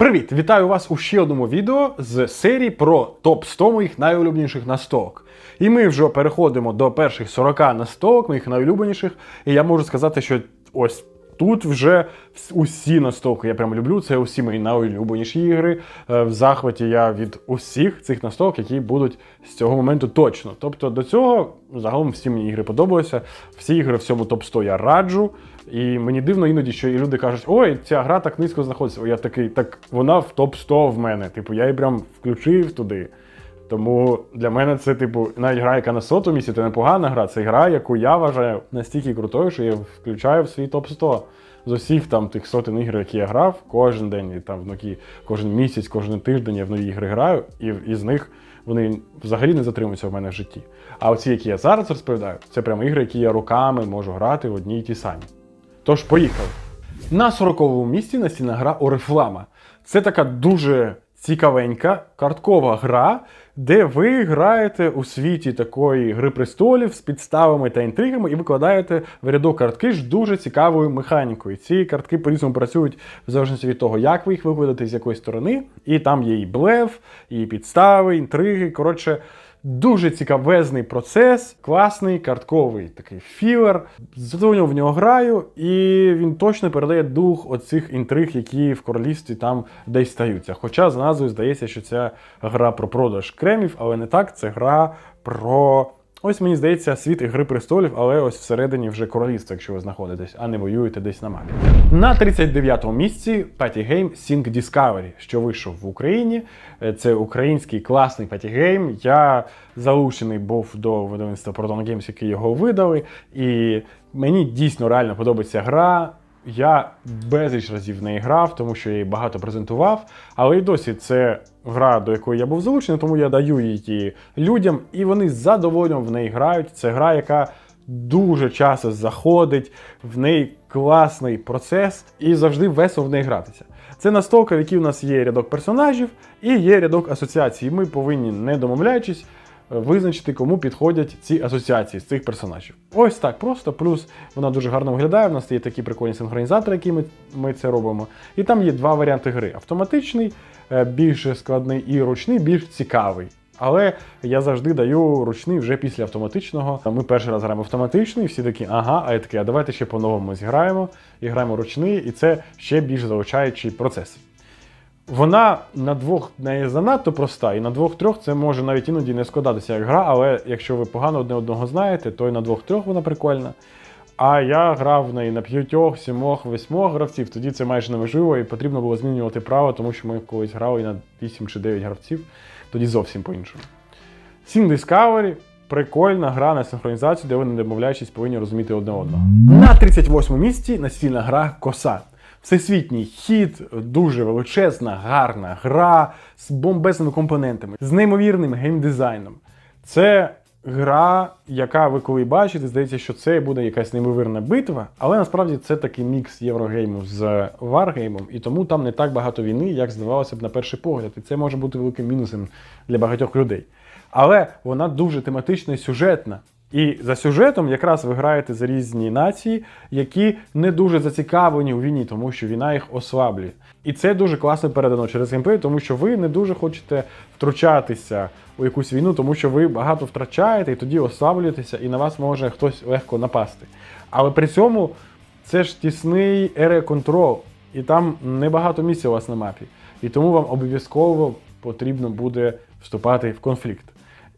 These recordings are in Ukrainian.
Привіт! Вітаю вас у ще одному відео з серії про топ 100 моїх найулюбленіших настолок. І ми вже переходимо до перших 40 настолок, моїх найулюбленіших. І я можу сказати, що ось тут вже усі настолки я прям люблю. Це усі мої найулюбленіші ігри. Е, В захваті я від усіх цих настолок, які будуть з цього моменту точно. Тобто до цього загалом всі мені ігри подобаються. Всі ігри в цьому топ 100 я раджу. І мені дивно іноді, що і люди кажуть, ой, ця гра так низько знаходиться. Я такий, так вона в топ 100 в мене. Типу, я її прям включив туди. Тому для мене це, типу, навіть гра, яка на сотому місці, це непогана гра. Це гра, яку я вважаю настільки крутою, що я включаю в свій топ 100 з усіх там тих сотень ігор, які я грав, кожен день, і там внуки, кожен місяць, кожен тиждень я в нові ігри граю, і із них вони взагалі не затримуються в мене в житті. А оці, які я зараз розповідаю, це прямо ігри, які я руками можу грати в одні й ті самі. Тож поїхали. На 40-му місці настільна гра Орифлама. Це така дуже цікавенька карткова гра, де ви граєте у світі такої гри престолів з підставами та інтригами і викладаєте в рядок картки з дуже цікавою механікою. Ці картки по-різному працюють в залежності від того, як ви їх викладете з якої сторони. І там є і блеф, і підстави, інтриги. Коротше, Дуже цікавезний процес, класний картковий такий філер. Задовольно в нього граю, і він точно передає дух оцих інтриг, які в королівстві там десь стаються. Хоча з назвою здається, що ця гра про продаж кремів, але не так, це гра про. Ось мені здається, світ ігри престолів, але ось всередині вже королівства, якщо ви знаходитесь, а не воюєте десь на мапі. На 39-му місці Party Game Sync Discovery, що вийшов в Україні. Е, Це український класний Game. Я залучений був до видавництва Proton Games, які його видали. І мені дійсно реально подобається гра. Я безліч разів в неї грав, тому що я її багато презентував. Але і досі це гра, до якої я був залучений, тому я даю її людям, і вони з задоволенням в неї грають. Це гра, яка дуже часто заходить, в неї класний процес і завжди весело в неї гратися. Це настолка, в якій у нас є рядок персонажів і є рядок асоціацій. Ми повинні, не домовляючись, визначити, кому підходять ці асоціації з цих персонажів. Ось так просто. Плюс вона дуже гарно виглядає. У нас є такі прикольні синхронізатори, які ми, ми це робимо. І там є два варіанти гри: автоматичний, е, більш складний, і ручний, більш цікавий. Але я завжди даю ручний вже після автоматичного. Ми перший раз граємо автоматичний, всі такі, ага, а я такий, а давайте ще по-новому зіграємо і граємо ручний, і це ще більш залучаючий процес. Вона на двох не занадто проста, і на двох-трьох це може навіть іноді не складатися як гра, але якщо ви погано одне одного знаєте, то і на двох-трьох вона прикольна. А я грав в неї на п'ятьох, сімох, восьмох гравців, тоді це майже неможливо, і потрібно було змінювати право, тому що ми колись грали на 8 чи 9 гравців, тоді зовсім по-іншому. Sim Discovery прикольна гра на синхронізацію, де ви, не домовляючись, повинні розуміти одне одного. На 38 місці настільна гра Коса. Всесвітній хід, дуже величезна, гарна гра з бомбезними компонентами, з неймовірним геймдизайном. Це гра, яка ви коли бачите, здається, що це буде якась неймовірна битва, але насправді це такий мікс єврогейму з варгеймом, і тому там не так багато війни, як здавалося б на перший погляд. І це може бути великим мінусом для багатьох людей. Але вона дуже тематична і сюжетна. І за сюжетом якраз ви граєте за різні нації, які не дуже зацікавлені у війні, тому що війна їх ослаблює. І це дуже класно передано через геймплей, тому що ви не дуже хочете втручатися у якусь війну, тому що ви багато втрачаєте і тоді ослаблюєтеся, і на вас може хтось легко напасти. Але при цьому це ж тісний control, і там небагато місця у вас на мапі. І тому вам обов'язково потрібно буде вступати в конфлікт.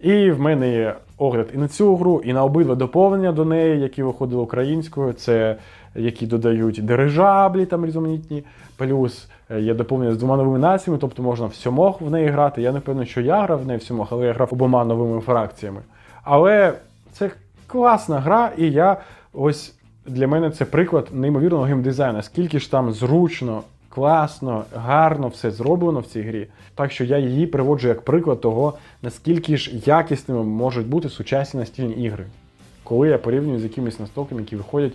І в мене є огляд і на цю гру, і на обидва доповнення до неї, які виходили українською. Це які додають дирижаблі там різноманітні. Плюс е, є доповнення з двома новими націями, тобто можна в сьомох в неї грати. Я не певний, що я грав в неї в сьомох, але я грав обома новими фракціями. Але це класна гра, і я ось для мене це приклад неймовірного геймдизайну. Наскільки ж там зручно, класно, гарно все зроблено в цій грі. Так що я її приводжу як приклад того, наскільки ж якісними можуть бути сучасні настільні ігри. Коли я порівнюю з якимись настолками, які виходять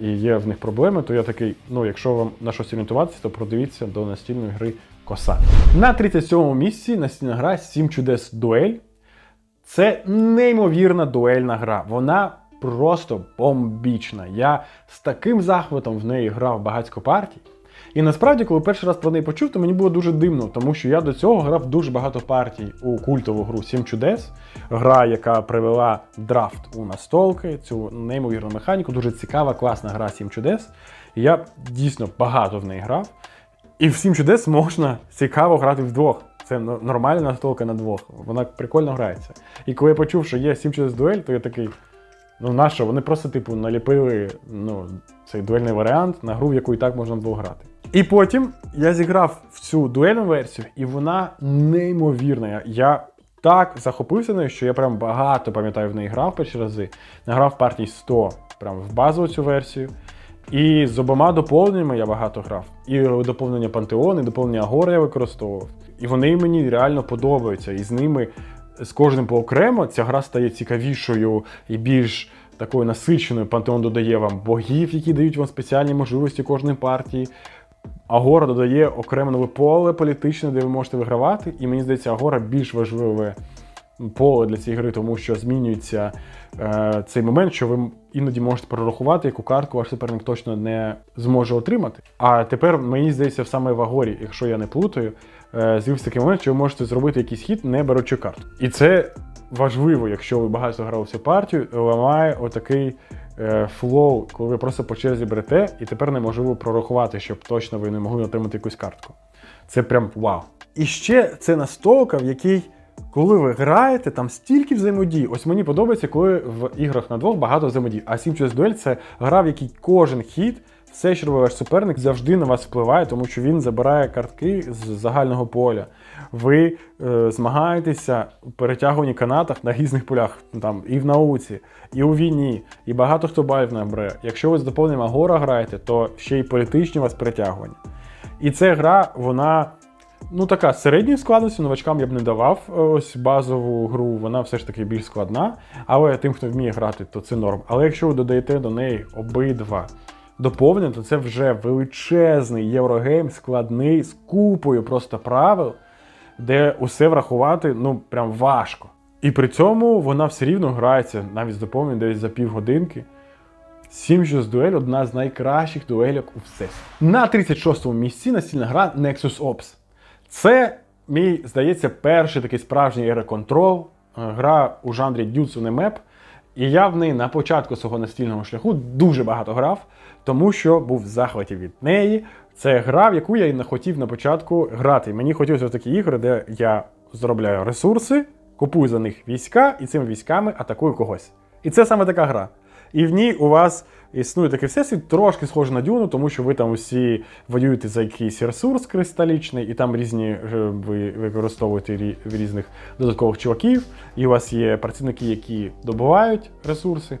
і є в них проблеми, то я такий, ну якщо вам на щось орієнтуватися, то продивіться до настільної гри Коса. На 37-му місці настільна гра Сім чудес дуель. Це неймовірна дуельна гра. Вона просто бомбічна. Я з таким захватом в неї грав багатько партій. І насправді, коли перший раз про неї почув, то мені було дуже дивно, тому що я до цього грав дуже багато партій у культову гру Сім чудес. Гра, яка привела драфт у настолки, цю неймовірну механіку, дуже цікава, класна гра Сім чудес. Я дійсно багато в неї грав. І в Сім чудес можна цікаво грати вдвох. Це нормальна настолка на двох. Вона прикольно грається. І коли я почув, що є Сім чудес дуель, то я такий. Ну, нащо? Вони просто, типу, наліпили ну, цей дуельний варіант на гру, в яку і так можна було грати. І потім я зіграв в цю дуельну версію, і вона неймовірна. Я- так захопився нею, що я прям багато пам'ятаю в неї грав перші рази. Награв партій 100 прям в базову цю версію. І з обома доповненнями я багато грав. І доповнення Пантеон, і доповнення Агора я використовував. І вони мені реально подобаються. І з ними з кожним поокремо ця гра стає цікавішою і більш такою насиченою. Пантеон додає вам богів, які дають вам спеціальні можливості кожної партії. Агора додає окреме нове поле політичне, де ви можете вигравати. І мені здається, Агора більш важливе поле для цієї гри, тому що змінюється е, цей момент, що ви іноді можете прорахувати, яку картку ваш суперник точно не зможе отримати. А тепер мені здається, саме в Агорі, якщо я не плутаю, е, з'явився такий момент, що ви можете зробити якийсь хід, не беручи карту. І це важливо, якщо ви багато грали всю партію, ламає отакий е, флоу, коли ви просто по черзі берете, і тепер неможливо прорахувати, щоб точно ви не могли отримати якусь картку. Це прям вау. І ще це настолка, в якій, коли ви граєте, там стільки взаємодій. Ось мені подобається, коли в іграх на двох багато взаємодій. А Sim Chess Duel це гра, в якій кожен хід, все, що робить ваш суперник, завжди на вас впливає, тому що він забирає картки з загального поля. Ви е, змагаєтеся у перетягуванні канатах на різних полях, там і в науці, і у війні, і багато хто балів набере. Якщо ви з доповненням Агора граєте, то ще й політичні у вас перетягування. І ця гра, вона ну така середньої складності, новачкам я б не давав е, ось базову гру, вона все ж таки більш складна. Але тим, хто вміє грати, то це норм. Але якщо ви додаєте до неї обидва доповнення, то це вже величезний єврогейм, складний, з купою просто правил, де усе врахувати ну прям важко. І при цьому вона все рівно грається навіть з доповненням десь за півгодинки. Сімжус дуель одна з найкращих дуелек у всесвіті. На 36-му місці настільна гра Nexus Ops. Це, мій, здається, перший такий справжній ереконтрол, гра у жанрі Dudes on a Map. І я в неї на початку свого настільного шляху дуже багато грав, тому що був в захваті від неї. Це гра, в яку я і не хотів на початку грати. Мені хотілося такі ігри, де я заробляю ресурси, купую за них війська і цими військами атакую когось. І це саме така гра. І в ній у вас існує такий всесвіт, трошки схожий на дюну, тому що ви там усі воюєте за якийсь ресурс кристалічний, і там різні е, ви використовуєте різних додаткових чуваків, і у вас є працівники, які добувають ресурси.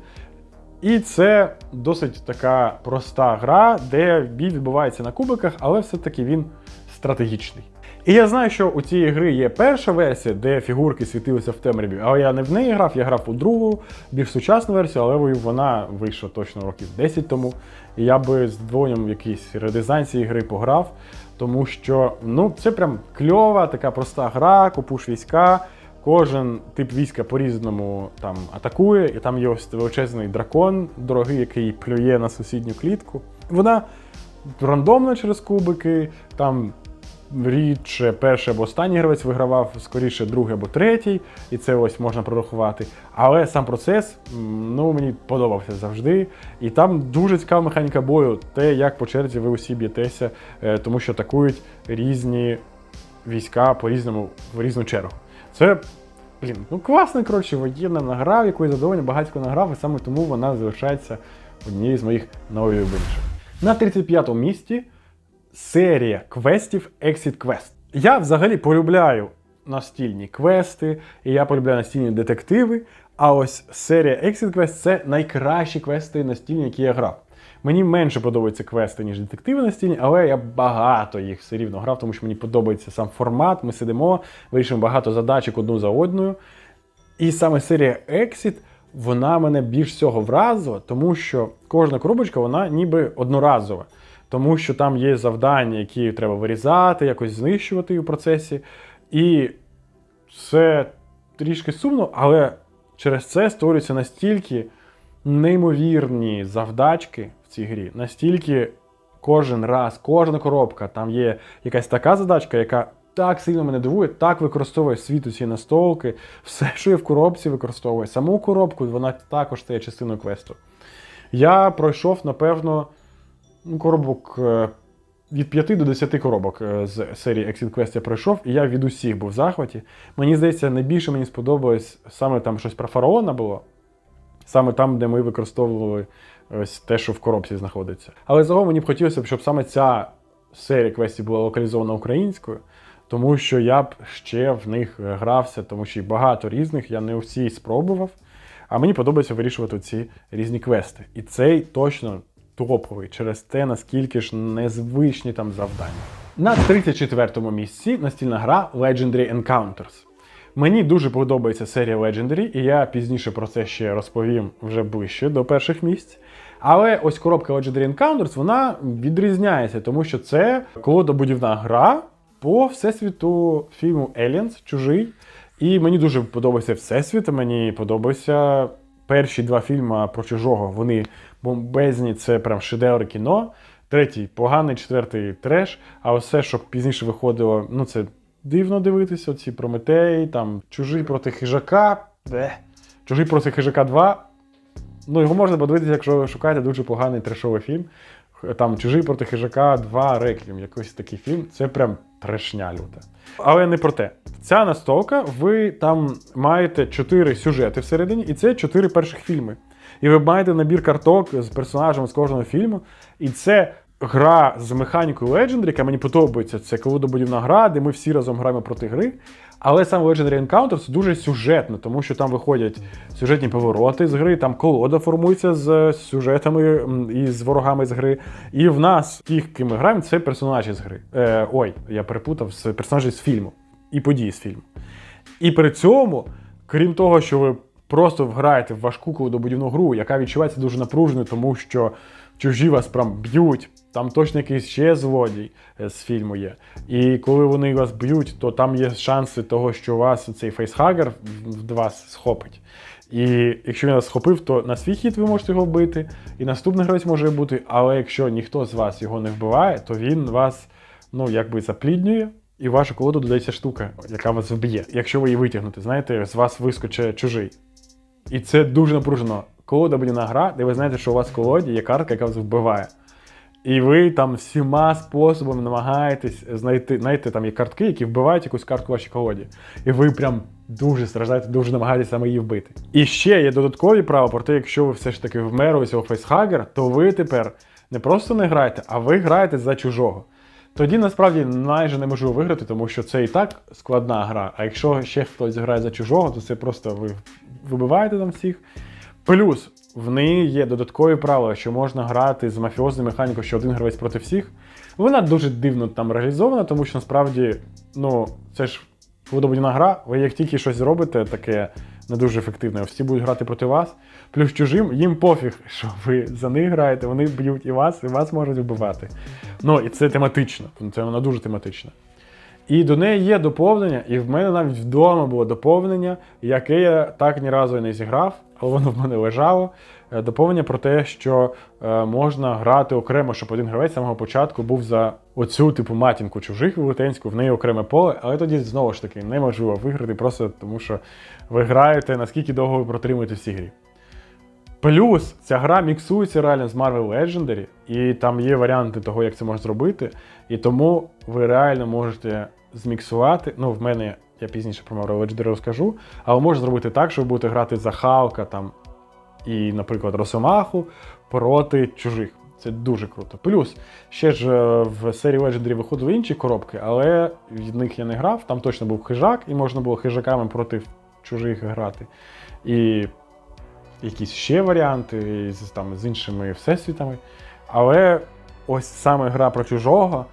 І це досить така проста гра, де бій відбувається на кубиках, але все-таки він стратегічний. І я знаю, що у цієї гри є перша версія, де фігурки світилися в темряві, але я не в неї грав, я грав у другу, більш сучасну версію, але вона вийшла точно років 10 тому. І я би з двоєм в якийсь редизайн цієї гри пограв, тому що ну, це прям кльова, така проста гра, купуш війська. Кожен тип війська по-різному там атакує, і там є ось величезний дракон, дорогий, який плює на сусідню клітку. Вона рандомна через кубики, там рідше перший або останній гравець вигравав, скоріше другий або третій, і це ось можна прорахувати. Але сам процес ну, мені подобався завжди. І там дуже цікава механіка бою, те, як по черзі ви усі б'єтеся, е, тому що атакують різні війська по різному в різну чергу. Це. Блін, ну класна, коротше, воєнна награ, в яку задоволення багатько награв, і саме тому вона залишається однією з моїх найулюбленіших. На 35-му місці серія квестів Exit Quest. Я взагалі полюбляю настільні квести, і я полюбляю настільні детективи. А ось серія Exit Quest це найкращі квести настільні, які я грав. Мені менше подобаються квести, ніж детективи настільні, але я багато їх все рівно грав, тому що мені подобається сам формат. Ми сидимо, вирішуємо багато задачок одну за одною. І саме серія Exit, вона мене більш всього вразила, тому що кожна коробочка вона ніби одноразова. Тому що там є завдання, які треба вирізати, якось знищувати у процесі. І це трішки сумно, але через це створюються настільки неймовірні завдачки цій грі, настільки кожен раз, кожна коробка, там є якась така задачка, яка так сильно мене дивує, так використовує світ у ці настолки, все, що є в коробці, використовує. Саму коробку, вона також стає частиною квесту. Я пройшов, напевно, ну, коробок е, від 5 до 10 коробок е, з серії Exit Quest я пройшов, і я від усіх був в захваті. Мені здається, найбільше мені сподобалось саме там щось про фараона було, саме там, де ми використовували ось те, що в коробці знаходиться. Але загалом мені б хотілося б, щоб саме ця серія квестів була локалізована українською, тому що я б ще в них грався, тому що їх багато різних, я не усі спробував. А мені подобається вирішувати ці різні квести. І цей точно топовий через те, наскільки ж незвичні там завдання. На 34-му місці настільна гра Legendary Encounters. Мені дуже подобається серія Legendary, і я пізніше про це ще розповім вже ближче до перших місць. Але ось коробка Legendary Encounters вона відрізняється, тому що це колодобудівна гра по всесвіту фільму Aliens, чужий. І мені дуже подобається Всесвіт, мені подобаються перші два фільми про чужого. Вони бомбезні, це прям шедеври кіно. Третій поганий, четвертий треш. А все, що пізніше виходило, ну це дивно дивитися. Ці Прометей, там чужий проти хижака. Бе. Чужий проти хижака 2. Ну, його можна подивитися, якщо ви шукаєте дуже поганий трешовий фільм. Там Чужий проти хижака 2 Реквієм, якийсь такий фільм. Це прям трешня люта. Але не про те. Ця настолка, ви там маєте чотири сюжети всередині, і це чотири перших фільми. І ви маєте набір карток з персонажами з кожного фільму. І це гра з механікою Legendary, яка мені подобається. Це колодобудівна гра, де ми всі разом граємо проти гри. Але саме Legendary Encounters дуже сюжетно, тому що там виходять сюжетні повороти з гри, там колода формується з сюжетами і з ворогами з гри. І в нас, тих, ким ми граємо, це персонажі з гри. Е, ой, я перепутав з персонажі з фільму і події з фільму. І при цьому, крім того, що ви просто граєте в важку колодобудівну гру, яка відчувається дуже напруженою, тому що чужі вас прям б'ють. Там точно якийсь ще злодій е, з фільму є. І коли вони вас б'ють, то там є шанси того, що вас цей фейсхагер в вас схопить. І якщо він вас схопив, то на свій хід ви можете його вбити, і наступний гравець може бути. Але якщо ніхто з вас його не вбиває, то він вас ну якби запліднює. І в вашу колоду додається штука, яка вас вб'є. Якщо ви її витягнете, знаєте, з вас вискоче чужий. І це дуже напружено. Колода будівна гра, де ви знаєте, що у вас в колоді є картка, яка вас вбиває. І ви там всіма способами намагаєтесь знайти, знаєте, там є картки, які вбивають якусь картку в вашій колоді. І ви прям дуже страждаєте, дуже намагаєтесь саме її вбити. І ще є додаткові права про те, якщо ви все ж таки вмерли цього фейсхагера, то ви тепер не просто не граєте, а ви граєте за чужого. Тоді насправді майже неможливо виграти, тому що це і так складна гра. А якщо ще хтось грає за чужого, то це просто ви вибиваєте там всіх. Плюс в неї є додаткові правила, що можна грати з мафіозною механікою, що один гравець проти всіх. Вона дуже дивно там реалізована, тому що насправді, ну, це ж водобудівна гра, ви як тільки щось зробите, таке не дуже ефективне, всі будуть грати проти вас. Плюс чужим, їм пофіг, що ви за них граєте, вони б'ють і вас, і вас можуть вбивати. Ну, і це тематично, це вона дуже тематична. І до неї є доповнення, і в мене навіть вдома було доповнення, яке я так ні разу і не зіграв, воно в мене лежало. Е, Доповнення про те, що е, можна грати окремо, щоб один гравець з самого початку був за оцю типу матінку чужих велетенську, в неї окреме поле, але тоді знову ж таки неможливо виграти, просто тому що ви граєте, наскільки довго ви протримуєте в цій грі. Плюс ця гра міксується реально з Marvel Legendary, і там є варіанти того, як це можна зробити. І тому ви реально можете зміксувати. Ну, в мене я пізніше про Marvel Legendary розкажу, але можна зробити так, що ви будете грати за Халка там і, наприклад, Росомаху проти чужих. Це дуже круто. Плюс ще ж е, в серії Legendary виходили інші коробки, але від них я не грав. Там точно був хижак, і можна було хижаками проти чужих грати. І якісь ще варіанти з, там, з іншими всесвітами. Але ось саме гра про чужого.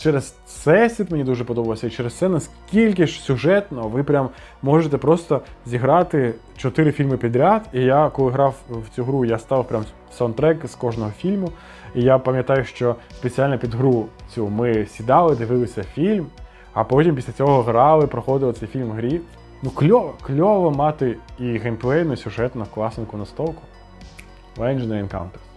Через всесвіт мені дуже подобалося, і через це наскільки ж сюжетно ви прям можете просто зіграти чотири фільми підряд. І я, коли грав в цю гру, я став прям саундтрек з кожного фільму. І я пам'ятаю, що спеціально під гру цю ми сідали, дивилися фільм, а потім після цього грали, проходили цей фільм в грі. Ну, кльово, кльово мати і геймплейну, сюжетну, класненьку настолку. Legendary Encounters.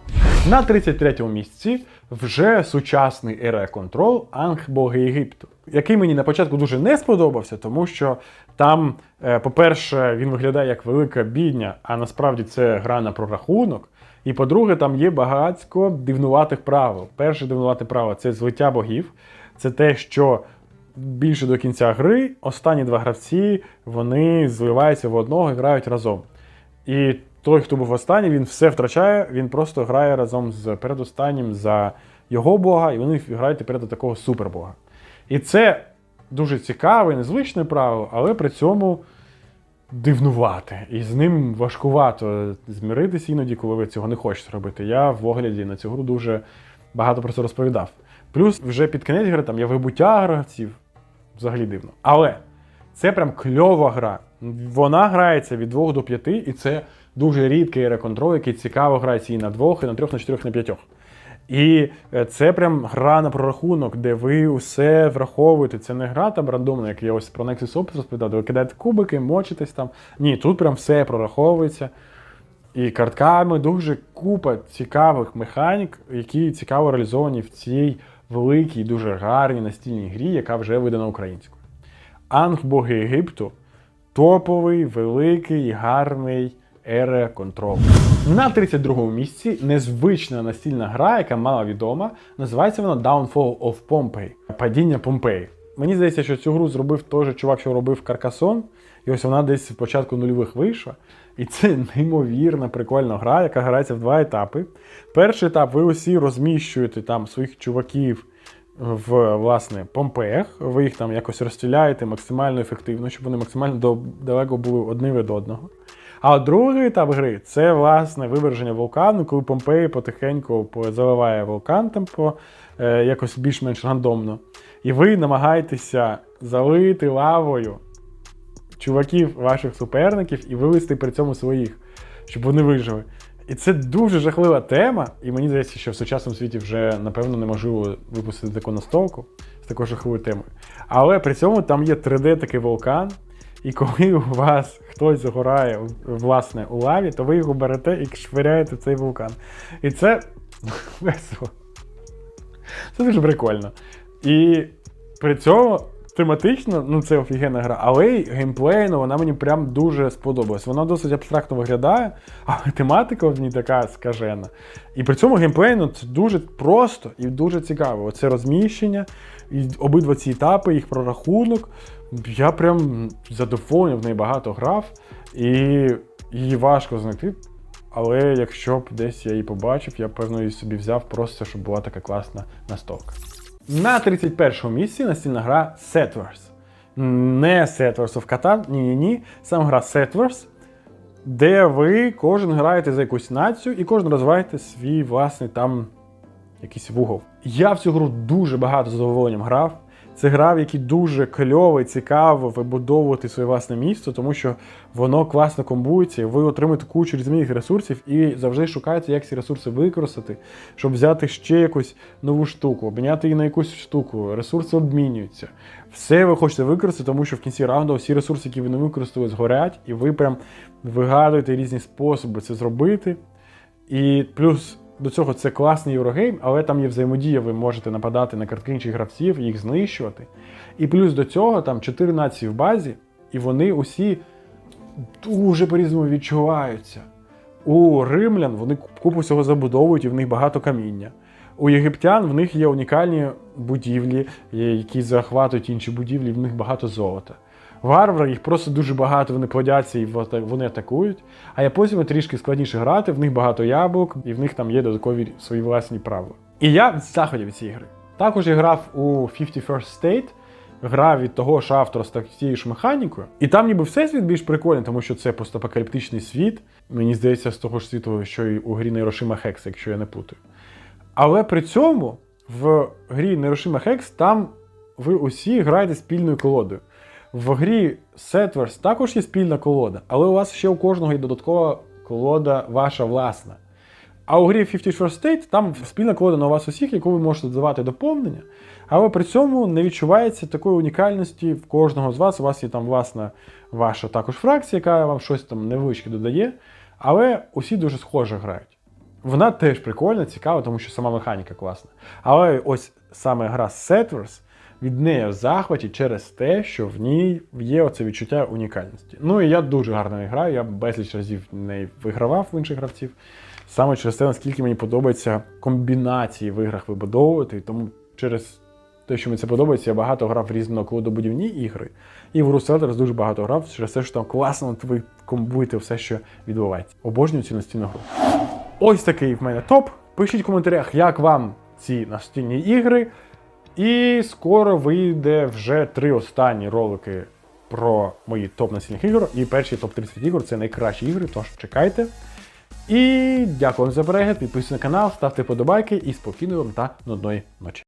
На 33-му місці вже сучасний Area Control Анг Боги Єгипту, який мені на початку дуже не сподобався, тому що там, е, по-перше, він виглядає як велика бідня, а насправді це гра на прорахунок. І по-друге, там є багатько дивнуватих правил. Перше дивнувате правило це злиття богів. Це те, що більше до кінця гри останні два гравці вони зливаються в одного і грають разом. І той, хто був останній, він все втрачає, він просто грає разом з передостаннім за його бога, і вони грають до такого супербога. І це дуже цікаве, незвичне правило, але при цьому дивнувати. І з ним важкувато змиритися іноді, коли ви цього не хочете робити. Я в огляді на цю гру дуже багато про це розповідав. Плюс вже під кінець гри там є вибуття гравців, взагалі дивно. Але це прям кльова гра. Вона грається від 2 до 5, і це дуже рідкий реконтрол, який цікаво грається і на двох, і на трьох, на чотирьох, на п'ятьох. І е, це прям гра на прорахунок, де ви усе враховуєте. Це не гра там рандомна, як я ось про Nexus Opus розповідав, де ви кидаєте кубики, мочитесь там. Ні, тут прям все прораховується. І картками дуже купа цікавих механік, які цікаво реалізовані в цій великій, дуже гарній настільній грі, яка вже видана українською. Анг Боги Єгипту топовий, великий, гарний Ере Control. На 32-му місці незвична настільна гра, яка мало відома. Називається вона Downfall of Pompeii. Падіння Помпеї. Мені здається, що цю гру зробив той же чувак, що робив Каркасон. І ось вона десь в початку нульових вийшла. І це неймовірна прикольна гра, яка грається в два етапи. Перший етап ви усі розміщуєте там своїх чуваків в власне Помпеях. Ви їх там якось розстріляєте максимально ефективно, щоб вони максимально далеко були одне від одного. А другий етап гри це власне виверження вулкану, коли Помпеї потихеньку заливає вулкан там по е, якось більш-менш рандомно. І ви намагаєтеся залити лавою чуваків ваших суперників і вивести при цьому своїх, щоб вони вижили. І це дуже жахлива тема, і мені здається, що в сучасному світі вже напевно неможливо випустити таку настолку з такою жахливою темою. Але при цьому там є 3D такий вулкан, і коли у вас хтось загорає власне у лаві, то ви його берете і швиряєте в цей вулкан. І це весело. Це дуже прикольно. І при цьому тематично, ну це офігенна гра, але й геймплейно вона мені прям дуже сподобалась. Вона досить абстрактно виглядає, але тематика в ній така скажена. І при цьому геймплейно це дуже просто і дуже цікаво. Оце розміщення, і обидва ці етапи, їх прорахунок. Я прям задоволений, в неї багато грав, і її важко знайти. Але якщо б десь я її побачив, я б, певно її собі взяв просто, щоб була така класна настолка. На 31-му місці настільна гра Settlers. Не Settlers of Catan, ні-ні-ні. Сам гра Settlers, де ви кожен граєте за якусь націю і кожен розвиваєте свій власний там якийсь вугол. Я в цю гру дуже багато задоволенням грав. Це гра, в якій дуже кльово і цікаво вибудовувати своє власне місто, тому що воно класно комбується, ви отримуєте кучу різних ресурсів і завжди шукаєте, як ці ресурси використати, щоб взяти ще якусь нову штуку, обміняти її на якусь штуку. Ресурси обмінюються. Все ви хочете використати, тому що в кінці раунду всі ресурси, які ви не використовуєте, згорять, і ви прям вигадуєте різні способи це зробити. І плюс до цього це класний Єврогейм, але там є взаємодія, ви можете нападати на картки інших гравців, їх знищувати. І плюс до цього там 4 нації в базі, і вони усі дуже по-різному відчуваються. У римлян вони купу всього забудовують, і в них багато каміння. У єгиптян в них є унікальні будівлі, які захватують інші будівлі, і в них багато золота. Варвари їх просто дуже багато, вони плодяться і вони атакують. А японцям трішки складніше грати, в них багато яблук, і в них там є додаткові свої власні правила. І я в заході від цієї гри. Також я грав у 51st State, гра від того ж автора з тією ж механікою. І там ніби всесвіт більш прикольний, тому що це постапокаліптичний світ. Мені здається, з того ж світу, що і у грі Нейрошима Хекс, якщо я не путаю. Але при цьому в грі Нейрошима Хекс там ви усі граєте спільною колодою. В грі Settlers також є спільна колода, але у вас ще у кожного є додаткова колода ваша власна. А у грі 51st State там спільна колода на вас усіх, яку ви можете додавати доповнення, але при цьому не відчувається такої унікальності в кожного з вас. У вас є там власна ваша також фракція, яка вам щось там невеличке додає, але усі дуже схоже грають. Вона теж прикольна, цікава, тому що сама механіка класна. Але ось саме гра Settlers, від неї в захваті через те, що в ній є оце відчуття унікальності. Ну і я дуже гарно граю, я безліч разів в неї вигравав в інших гравців. Саме через те, наскільки мені подобається комбінації в іграх вибудовувати. Тому через те, що мені це подобається, я багато грав в різнокодобудівні ігри. І в Settlers дуже багато грав через те, що там класно ви комбуєте все, що відбувається. Обожнюю цю настільну гру. Ось такий в мене топ. Пишіть в коментарях, як вам ці настільні ігри. І скоро вийде вже три останні ролики про мої топ настільних ігор. І перші топ-30 ігор це найкращі ігри, тож чекайте. І дякую вам за перегляд, підписуйтесь на канал, ставте подобайки і спокійної вам та нудної ночі.